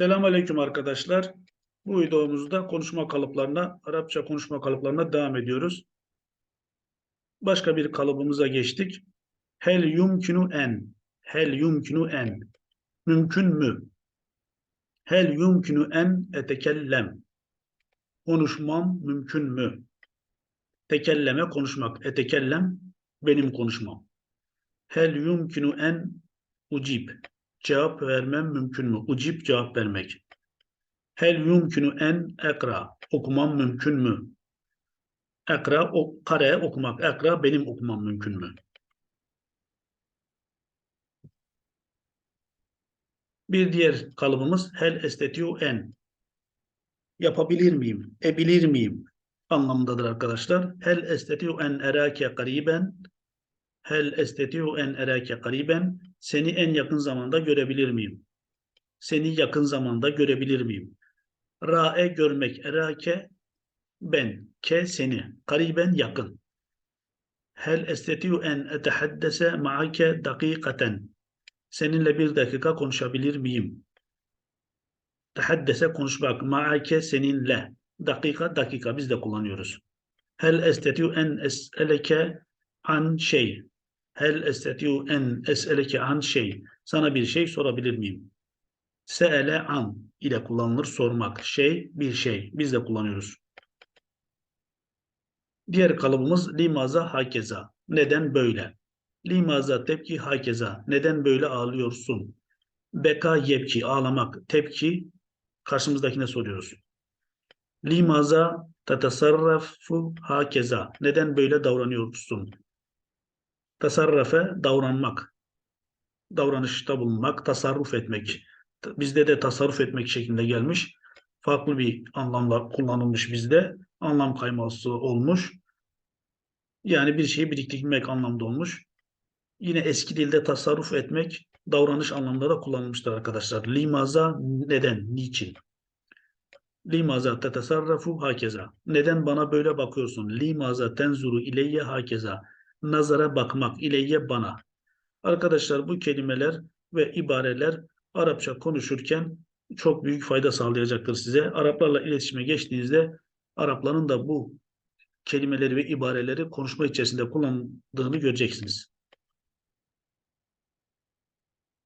Selamünaleyküm arkadaşlar. Bu videomuzda konuşma kalıplarına, Arapça konuşma kalıplarına devam ediyoruz. Başka bir kalıbımıza geçtik. Hel yumkinu en. Hel yumkinu en. Mümkün mü? Hel yumkinu en etekellem. Konuşmam mümkün mü? Tekelleme konuşmak. Etekellem benim konuşmam. Hel yumkinu en ucib. Cevap vermem mümkün mü? Ucib cevap vermek. Hel yumkinu en ekra. Okumam mümkün mü? Ekra, o, kare okumak. Ekra benim okumam mümkün mü? Bir diğer kalıbımız hel estetiu en. Yapabilir miyim? Ebilir miyim? Anlamındadır arkadaşlar. Hel estetiu en erake kariben. Hel estetiu en erake kariben. Seni en yakın zamanda görebilir miyim? Seni yakın zamanda görebilir miyim? Ra'e görmek. Erake ben. Ke seni. Kariben yakın. Hel estetiu en etehaddese ma'ake dakikaten. Seninle bir dakika konuşabilir miyim? Tehaddese konuşmak. Ma'ake seninle. Dakika dakika biz de kullanıyoruz. Hel estetiu en es'eleke an şey. Hel estetiu en es'eleke an şey. Sana bir şey sorabilir miyim? Se'ele an ile kullanılır sormak. Şey bir şey. Biz de kullanıyoruz. Diğer kalıbımız limaza hakeza. Neden böyle? Limaza tepki hakeza. Neden böyle ağlıyorsun? Beka yepki ağlamak. Tepki karşımızdakine soruyoruz. Limaza tatasarrafu hakeza. Neden böyle davranıyorsun? Tasarrafe davranmak. Davranışta bulunmak, tasarruf etmek. Bizde de tasarruf etmek şeklinde gelmiş. Farklı bir anlamla kullanılmış bizde. Anlam kayması olmuş. Yani bir şeyi biriktirmek anlamda olmuş. Yine eski dilde tasarruf etmek davranış anlamında da kullanılmıştır arkadaşlar. Limaza neden, niçin? Limaza tetasarrafu hakeza. Neden bana böyle bakıyorsun? Limaza tenzuru ileyye hakeza. Nazara bakmak ileyye bana. Arkadaşlar bu kelimeler ve ibareler Arapça konuşurken çok büyük fayda sağlayacaktır size. Araplarla iletişime geçtiğinizde Arapların da bu kelimeleri ve ibareleri konuşma içerisinde kullandığını göreceksiniz.